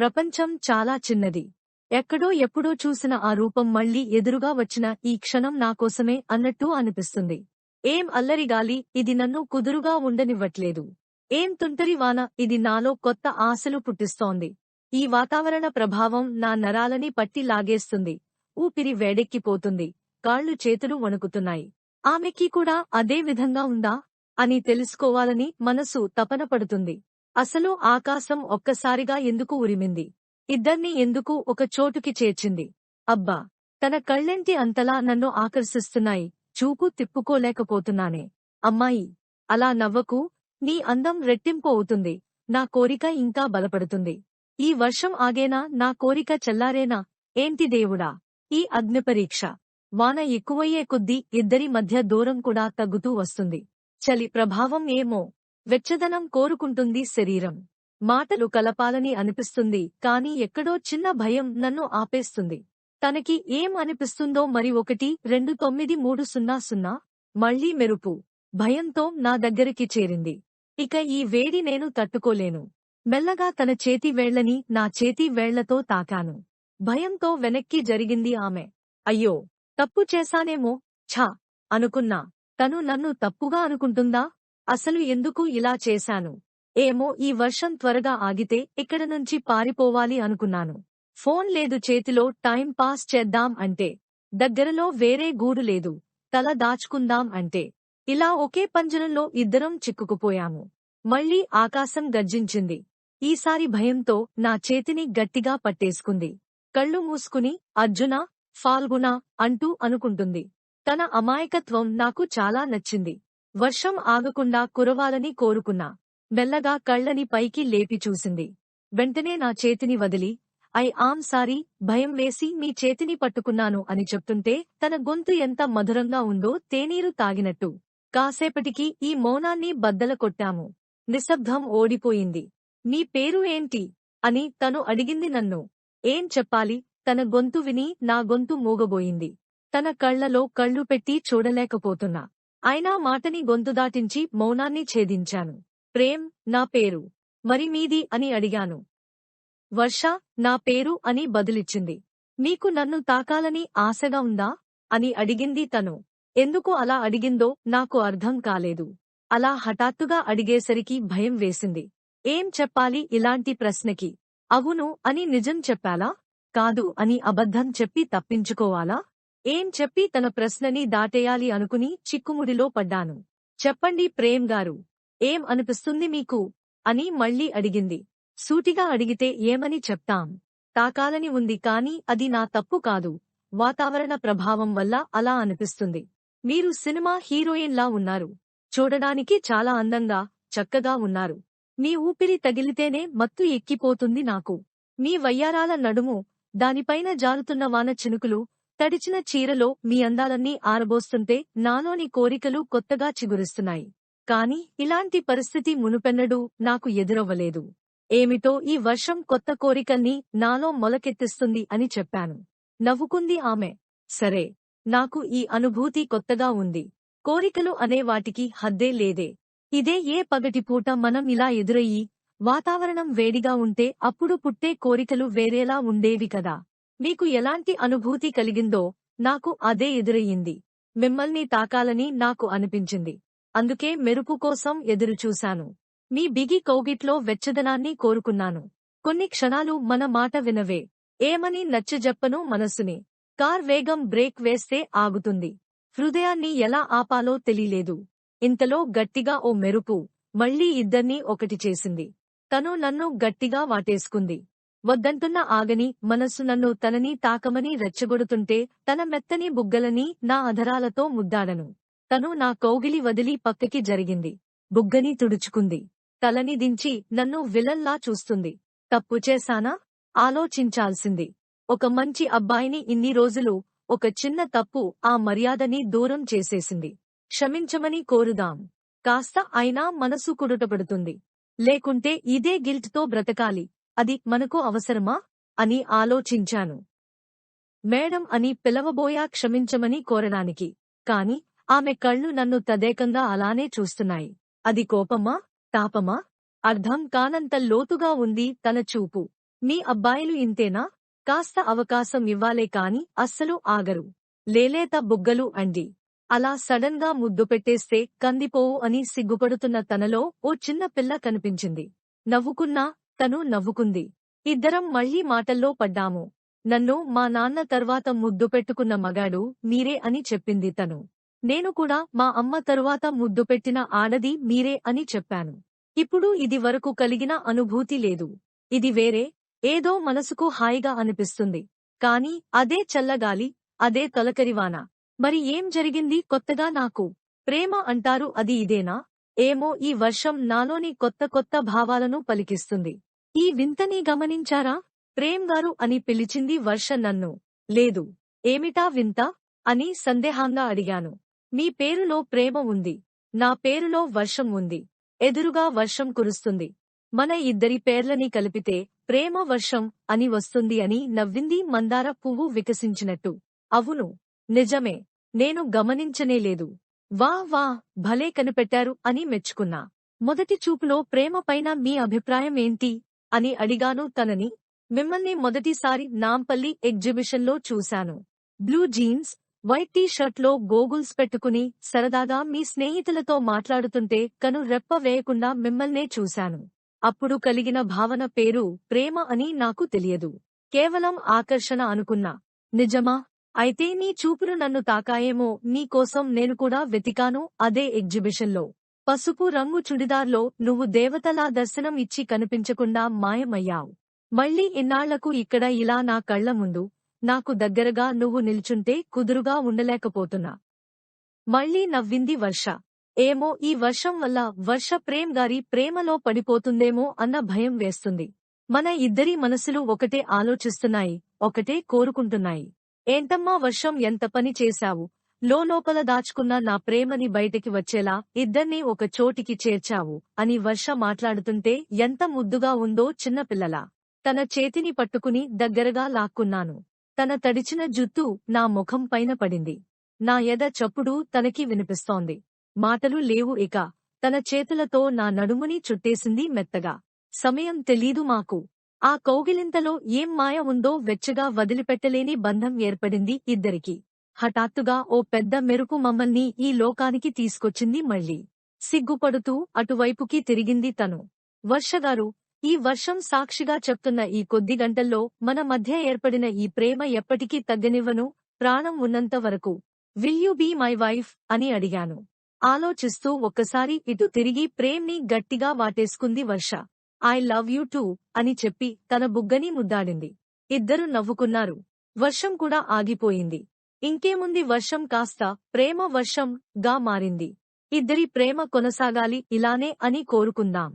ప్రపంచం చాలా చిన్నది. ఎక్కడో ఎప్పుడో చూసిన ఆ రూపం మళ్ళీ ఎదురుగా వచ్చిన ఈ క్షణం నాకోసమే అన్నట్టు అనిపిస్తుంది. ఏం అల్లరిగాలి ఇది నన్ను కుదురుగా ఉండనివ్వట్లేదు. ఏం తుంటరి వాన ఇది నాలో కొత్త ఆశలు పుట్టిస్తోంది. ఈ వాతావరణ ప్రభావం నా నరాలని పట్టి లాగేస్తుంది. ఊపిరి వేడెక్కిపోతుంది. కాళ్ళు చేతులు వణుకుతున్నాయి. ఆమెకి కూడా అదే విధంగా ఉందా? అని తెలుసుకోవాలని మనసు తపన పడుతుంది. అసలు ఆకాశం ఒక్కసారిగా ఎందుకు ఉరిమింది? ఇద్దర్ని ఎందుకు ఒక చోటుకి చేర్చింది? అబ్బా! తన కళ్ళెంటి అంతలా నన్ను ఆకర్షిస్తున్నాయి? చూపు తిప్పుకోలేకపోతున్నానే. అమ్మాయి! అలా నవ్వకు నీ అందం రెట్టింపు అవుతుంది. నా కోరిక ఇంకా బలపడుతుంది. ఈ వర్షం ఆగేనా? నా కోరిక చల్లారేనా? ఏంటి దేవుడా? ఈ అగ్నిపరీక్ష. వాన ఎక్కువయ్యే కొద్దీ ఇద్దరి మధ్య దూరం కూడా తగ్గుతూ వస్తుంది. చలి ప్రభావం ఏమో. వెచ్చదనం కోరుకుంటుంది శరీరం. మాటలు కలపాలని అనిపిస్తుంది కాని ఎక్కడో చిన్న భయం నన్ను ఆపేస్తుంది. తనకి ఏం అనిపిస్తుందో మరి ఒకటి రెండు తొమ్మిది మూడు సున్నా సున్నా? మళ్ళీ మెరుపు. భయంతో నా దగ్గరికి చేరింది. ఇక ఈ వేడి నేను తట్టుకోలేను. మెల్లగా తన చేతి వేళ్ళని నా చేతి వేళ్ళతో తాకాను. భయంతో వెనక్కి జరిగింది ఆమె. అయ్యో! తప్పు చేశానేమో? ఛా! అనుకున్నా. తను నన్ను తప్పుగా అనుకుంటుందా? అసలు ఎందుకు ఇలా చేశాను? ఏమో ఈ వర్షం త్వరగా ఆగితే ఇక్కడ నుంచి పారిపోవాలి అనుకున్నాను. ఫోన్ లేదు చేతిలో టైం పాస్ చేద్దాం అంటే. దగ్గరలో వేరే గూడు లేదు. తల దాచుకుందాం అంటే. ఇలా ఒకే పంజరంలో ఇద్దరం చిక్కుకుపోయాము. మళ్ళీ ఆకాశం గర్జించింది. ఈసారి భయంతో నా చేతిని గట్టిగా పట్టేసుకుంది. కళ్ళు మూసుకుని అర్జున ఫాల్గుణ అంటూ అనుకుంటుంది. తన అమాయకత్వం నాకు చాలా నచ్చింది. వర్షం ఆగకుండా కురవాలని కోరుకున్నా. మెల్లగా కళ్ళని పైకి లేపి చూసింది. వెంటనే నా చేతిని వదిలి ఐ ఆమ్ సారీ భయం వేసి మీ చేతిని పట్టుకున్నాను అని చెప్తుంటే తన గొంతు ఎంత మధురంగా ఉందో తేనీరు తాగినట్టు. కాసేపటికి ఈ మౌనాన్ని బద్దల కొట్టాము. నిశ్శబ్దం ఓడిపోయింది. నీ పేరు ఏంటి అని తను అడిగింది నన్ను. ఏం చెప్పాలి తన గొంతు విని నా గొంతు మూగబోయింది. తన కళ్ళలో కళ్ళు పెట్టి చూడలేకపోతున్నా. అయినా మాటని గొంతు దాటించి మౌనాన్ని ఛేదించాను. ప్రేమ్ నా పేరు. మరి మీది అని అడిగాను. వర్ష నా పేరు అని బదులిచ్చింది. మీకు నన్ను తాకాలని ఆశగా ఉందా? అని అడిగింది తను. ఎందుకు అలా అడిగిందో నాకు అర్థం కాలేదు. అలా హఠాత్తుగా అడిగేసరికి భయం వేసింది. ఏం చెప్పాలి ఇలాంటి ప్రశ్నకి? అవును అని నిజం చెప్పాలా? కాదు అని అబద్ధం చెప్పి తప్పించుకోవాలా? ఏం చెప్పి తన ప్రశ్నని దాటేయాలి అనుకుని చిక్కుముడిలో పడ్డాను. చెప్పండి ప్రేమ్ గారు. ఏం అనిపిస్తుంది మీకు? అని మళ్ళీ అడిగింది. సూటిగా అడిగితే ఏమని చెప్తాం? తాకాలని ఉంది కాని అది నా తప్పు కాదు. వాతావరణ ప్రభావం వల్ల అలా అనిపిస్తుంది. మీరు సినిమా హీరోయిన్లా ఉన్నారు. చూడడానికి చాలా అందంగా చక్కగా ఉన్నారు. మీ ఊపిరి తగిలితేనే మత్తు ఎక్కిపోతుంది నాకు. మీ వయ్యారాల నడుము దానిపైన జారుతున్న వాన చినుకులు తడిచిన చీరలో మీ అందాలన్నీ ఆరబోస్తుంటే నాలోని కోరికలు కొత్తగా చిగురిస్తున్నాయి. కాని ఇలాంటి పరిస్థితి మునుపెన్నడూ నాకు ఎదురవ్వలేదు. ఏమిటో ఈ వర్షం కొత్త కోరికల్ని నాలో మొలకెత్తిస్తుంది అని చెప్పాను. నవ్వుకుంది ఆమె. సరే నాకు ఈ అనుభూతి కొత్తగా ఉంది. కోరికలు అనే వాటికి హద్దే లేదే. ఇదే ఏ పగటిపూట మనం ఇలా ఎదురయ్యి వాతావరణం వేడిగా ఉంటే అప్పుడు పుట్టే కోరికలు వేరేలా ఉండేవి కదా. మీకు ఎలాంటి అనుభూతి కలిగిందో నాకు అదే ఎదురయ్యింది. మిమ్మల్ని తాకాలని నాకు అనిపించింది. అందుకే మెరుపు కోసం ఎదురుచూశాను. మీ బిగి కౌగిట్లో వెచ్చదనాన్ని కోరుకున్నాను. కొన్ని క్షణాలు మన మాట వినవే. ఏమని నచ్చజెప్పను మనసుని. కార్ వేగం బ్రేక్ వేస్తే ఆగుతుంది. హృదయాన్ని ఎలా ఆపాలో తెలియలేదు. ఇంతలో గట్టిగా ఓ మెరుపు మళ్ళీ ఇద్దర్నీ ఒకటి చేసింది. తను నన్ను గట్టిగా వాటేసుకుంది. వద్దంటున్న ఆగని మనస్సు నన్ను తనని తాకమని రెచ్చగొడుతుంటే తన మెత్తని బుగ్గలని నా అధరాలతో ముద్దాడను. తను నా కౌగిలి వదిలి పక్కకి జరిగింది. బుగ్గని తుడుచుకుంది. తలని దించి నన్ను విలల్లా చూస్తుంది. తప్పు చేశానా? ఆలోచించాల్సింది. ఒక మంచి అబ్బాయిని ఇన్ని రోజులు ఒక చిన్న తప్పు ఆ మర్యాదని దూరం చేసేసింది. క్షమించమని కోరుదాం. కాస్త అయినా మనసు కుడుటపడుతుంది లేకుంటే ఇదే గిల్ట్తో బ్రతకాలి. అది మనకు అవసరమా? అని ఆలోచించాను. మేడం అని పిలవబోయా క్షమించమని కోరడానికి. కాని ఆమె కళ్ళు నన్ను తదేకంగా అలానే చూస్తున్నాయి. అది కోపమా? తాపమా? అర్థం కానంత లోతుగా ఉంది తన చూపు. మీ అబ్బాయిలు ఇంతేనా? కాస్త అవకాశం ఇవ్వాలే కాని అస్సలు ఆగరు. లేలేత బుగ్గలు అండి. అలా సడన్గా ముద్దు పెట్టేస్తే కందిపోవు అని సిగ్గుపడుతున్న తనలో ఓ చిన్న పిల్ల కనిపించింది. నవ్వుకున్నా తను నవ్వుకుంది. ఇద్దరం మళ్ళీ మాటల్లో పడ్డాము. నన్ను మా నాన్న తర్వాత ముద్దు పెట్టుకున్న మగాడు మీరే అని చెప్పింది తను. నేను కూడా మా అమ్మ తరువాత ముద్దు పెట్టిన ఆడది మీరే అని చెప్పాను. ఇప్పుడు ఇది వరకు కలిగిన అనుభూతి లేదు. ఇది వేరే ఏదో మనసుకు హాయిగా అనిపిస్తుంది. కాని అదే చల్లగాలి అదే తొలకరివాన. మరి ఏం జరిగింది కొత్తగా నాకు? ప్రేమ అంటారు అది ఇదేనా? ఏమో ఈ వర్షం నాలోని కొత్త కొత్త భావాలను పలికిస్తుంది. ఈ వింతని గమనించారా? ప్రేమ్ గారు అని పిలిచింది వర్ష నన్ను. లేదు. ఏమిటా వింత? అని సందేహంగా అడిగాను. మీ పేరులో ప్రేమ ఉంది. నా పేరులో వర్షం ఉంది. ఎదురుగా వర్షం కురుస్తుంది. మన ఇద్దరి పేర్లని కలిపితే ప్రేమ వర్షం అని వస్తుంది అని నవ్వింది మందార పువ్వు వికసించినట్టు. అవును. నిజమే. నేను గమనించనేలేదు వా వా భలే కనిపెట్టారు అని మెచ్చుకున్నా. మొదటి చూపులో ప్రేమ పైన మీ అభిప్రాయం ఏంటి? అని అడిగాను తనని. మిమ్మల్ని మొదటిసారి నాంపల్లి ఎగ్జిబిషన్లో చూశాను. బ్లూ జీన్స్ వైట్ టీ షర్ట్లో గోగుల్స్ పెట్టుకుని సరదాగా మీ స్నేహితులతో మాట్లాడుతుంటే కను రెప్ప వేయకుండా మిమ్మల్నే చూశాను. అప్పుడు కలిగిన భావన పేరు ప్రేమ అని నాకు తెలియదు. కేవలం ఆకర్షణ అనుకున్నా. నిజమా? అయితే నీ చూపులు నన్ను తాకాయేమో నీకోసం నేను కూడా వెతికాను అదే ఎగ్జిబిషన్లో. పసుపు రంగు చుడిదార్లో నువ్వు దేవతలా దర్శనం ఇచ్చి కనిపించకుండా మాయమయ్యావు. మళ్ళీ ఇన్నాళ్ళకు ఇక్కడ ఇలా నా కళ్ళ ముందు నాకు దగ్గరగా నువ్వు నిల్చుంటే కుదురుగా ఉండలేకపోతున్నా. మళ్ళీ నవ్వింది వర్ష. ఏమో ఈ వర్షం వల్ల వర్ష ప్రేమ్ గారి ప్రేమలో పడిపోతుందేమో అన్న భయం వేస్తుంది. మన ఇద్దరి మనసులు ఒకటే ఆలోచిస్తున్నాయి ఒకటే కోరుకుంటున్నాయి. ఏంటమ్మా వర్షం ఎంత పని చేశావు? లోలోపల దాచుకున్న నా ప్రేమని బయటికి వచ్చేలా ఇద్దర్నీ ఒక చోటికి చేర్చావు అని వర్ష మాట్లాడుతుంటే ఎంత ముద్దుగా ఉందో చిన్నపిల్లలా. తన చేతిని పట్టుకుని దగ్గరగా లాక్కున్నాను. తన తడిచిన జుత్తు నా ముఖం పైన పడింది. నా ఎద చప్పుడు తనకి వినిపిస్తోంది. మాటలు లేవు ఇక. తన చేతులతో నా నడుముని చుట్టేసింది మెత్తగా. సమయం తెలీదు మాకు. ఆ కౌగిలింతలో ఏం మాయ ఉందో వెచ్చగా వదిలిపెట్టలేని బంధం ఏర్పడింది ఇద్దరికి. హఠాత్తుగా ఓ పెద్ద మెరుపు మమ్మల్ని ఈ లోకానికి తీసుకొచ్చింది మళ్ళీ. సిగ్గుపడుతూ అటువైపుకి తిరిగింది తను. వర్షగారు ఈ వర్షం సాక్షిగా చెప్తున్న ఈ కొద్ది గంటల్లో మన మధ్య ఏర్పడిన ఈ ప్రేమ ఎప్పటికీ తగ్గనివ్వను ప్రాణం ఉన్నంత వరకు. Will you be my wife అని అడిగాను. ఆలోచిస్తూ ఒక్కసారి ఇటు తిరిగి ప్రేమ్ని గట్టిగా వాటేసుకుంది Varsha. I love you too అని చెప్పి తన బుగ్గని ముద్దాడింది. ఇద్దరు నవ్వుకున్నారు. వర్షం కూడా ఆగిపోయింది. ఇంకేముంది వర్షం కాస్త ప్రేమ వర్షం గా మారింది. ఇద్దరి ప్రేమ కొనసాగాలి ఇలానే అని కోరుకుందాం.